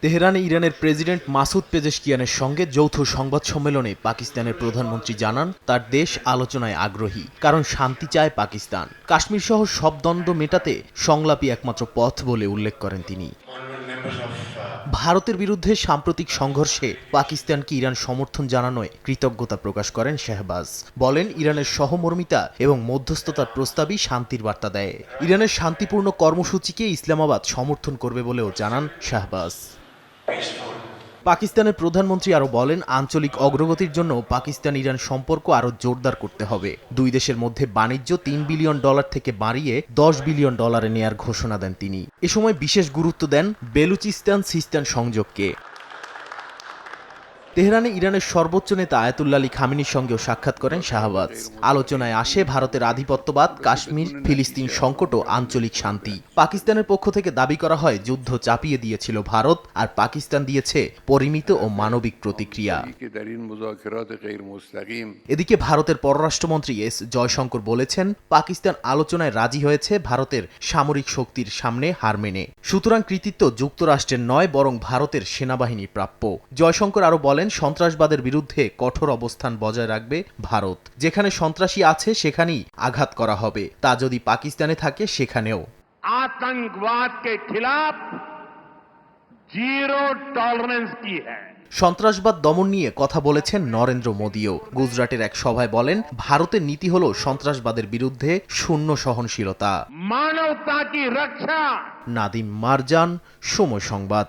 তেহরানে ইরানের president Masoud পেজেশকিয়ানের সঙ্গে যৌথ সংবাদ সম্মেলনে পাকিস্তানের প্রধানমন্ত্রী জানান তার দেশ আলোচনায় আগ্রহী কারণ শান্তি চায় পাকিস্তান। কাশ্মীর সহ সব দ্বন্দ্ব মেটাতে সংলাপই একমাত্র পথ বলে উল্লেখ করেন তিনি। ভারতের বিরুদ্ধে সাম্প্রতিক সংঘর্ষে পাকিস্তানকে ইরান সমর্থন জানানোয় কৃতজ্ঞতা প্রকাশ করেন শাহবাজ। বলেন, ইরানের সহমর্মিতা এবং মধ্যস্থতার প্রস্তাবই শান্তির বার্তা দেয়। ইরানের শান্তিপূর্ণ কর্মসূচিকে ইসলামাবাদ সমর্থন করবে বলেও জানান শাহবাজ। পাকিস্তানের প্রধানমন্ত্রী আরও বলেন, আঞ্চলিক অগ্রগতির জন্য পাকিস্তান ইরান সম্পর্ক আরও জোরদার করতে হবে। দুই দেশের মধ্যে বাণিজ্য তিন বিলিয়ন ডলার থেকে বাড়িয়ে দশ বিলিয়ন ডলারে নেয়ার ঘোষণা দেন তিনি। এ সময় বিশেষ গুরুত্ব দেন বেলুচিস্তান সিস্তান সংযোগকে। তেহরানে ইরানের সর্বোচ্চ নেতা আয়াতুল্লা আলী খামিনির সঙ্গেও সাক্ষাৎ করেন শাহবাজ। আলোচনায় আসে ভারতের আধিপত্যবাদ, কাশ্মীর, ফিলিস্তিন সংকট ও আঞ্চলিক শান্তি। পাকিস্তানের পক্ষ থেকে দাবি করা হয়, যুদ্ধ চাপিয়ে দিয়েছিল ভারত আর পাকিস্তান দিয়েছে পরিমিত ও মানবিক প্রতিক্রিয়া। এদিকে ভারতের পররাষ্ট্রমন্ত্রী এস জয়শঙ্কর বলেছেন, পাকিস্তান আলোচনায় রাজি হয়েছে ভারতের সামরিক শক্তির সামনে হার মেনে। সুতরাং কৃতিত্ব যুক্তরাষ্ট্রের নয়, বরং ভারতের সেনাবাহিনী প্রাপ্য। জয়শঙ্কর আরও বলেন বলেন সন্ত্রাসবাদের বিরুদ্ধে কঠোর অবস্থান বজায় রাখবে ভারত। যেখানে সন্ত্রাসী আছে সেখানেই আঘাত করা হবে। তা যদি পাকিস্তানে থাকে সেখানেও। আতঙ্কবাদকে খিলাফ জিরো টলারেন্স কি হ্যাঁ? সন্ত্রাসবাদ দমন নিয়ে কথা বলেছেন নরেন্দ্র মোদীও। গুজরাটের এক সভায় বলেন ভারতের নীতি হল সন্ত্রাসবাদের বিরুদ্ধে শূন্য সহনশীলতা। মানবতা কি রক্ষা? নাদিম মারজান সময় সংবাদ।